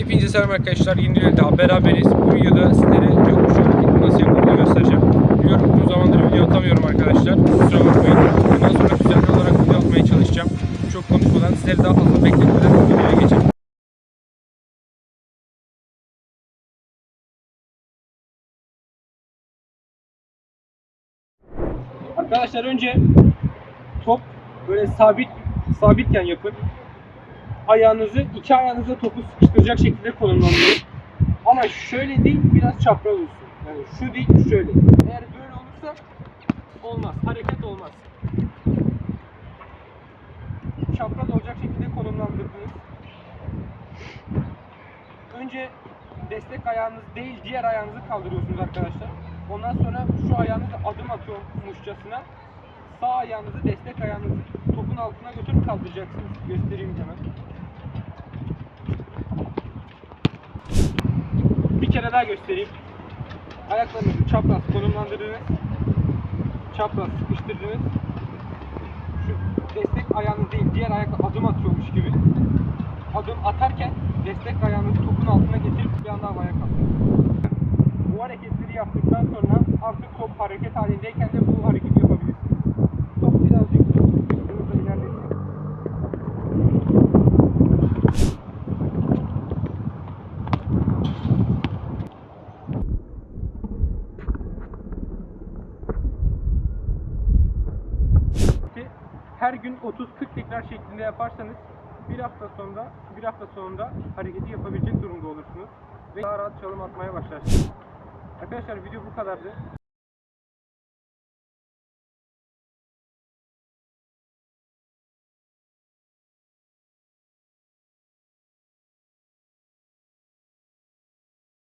Hepinize selam arkadaşlar. Yeni bir daha beraberiz. Bu videoda sizlere gökkuşağı hareketi nasıl yapıldığını göstereceğim. Biliyorum uzun zamandır video atamıyorum arkadaşlar. Kusura bakmayın. Bundan sonra düzenli olarak video atmaya çalışacağım. Çok konuşmadan sizleri daha fazla bekletmeden videoya geçelim. Arkadaşlar önce top böyle sabit sabitken yapın. Ayağınızı iki ayağınıza topu sıkıştıracak şekilde konumlandırın. Ama şöyle değil biraz çapraz olsun. Yani şu değil şöyle. Eğer böyle olursa olmaz. Hareket olmaz. Çapraz olacak şekilde konumlandırdınız. Önce destek ayağınız değil diğer ayağınızı kaldırıyorsunuz arkadaşlar. Ondan sonra şu ayağınızı adım atıyormuşçasına sağ ayağınızı destek ayağınızı topun altına götürüp kaldıracaksınız. Göstereyim hemen. Bir kere daha göstereyim. Ayaklarınızı çapraz konumlandırdınız. Çapraz sıkıştırdınız. Şu destek ayağınız değil, diğer ayakla adım atıyormuş gibi. Adım atarken destek ayağınızı topun altına getirip bir anda havaya kaldırın. Bu hareketleri yaptıktan sonra artık top hareket halindeyken de bu hareketi Ki her gün 30-40 tekrar şeklinde yaparsanız bir hafta sonra bir hafta sonunda hareketi yapabilecek durumda olursunuz ve daha rahat çalım atmaya başlarsınız. Arkadaşlar video bu kadardı.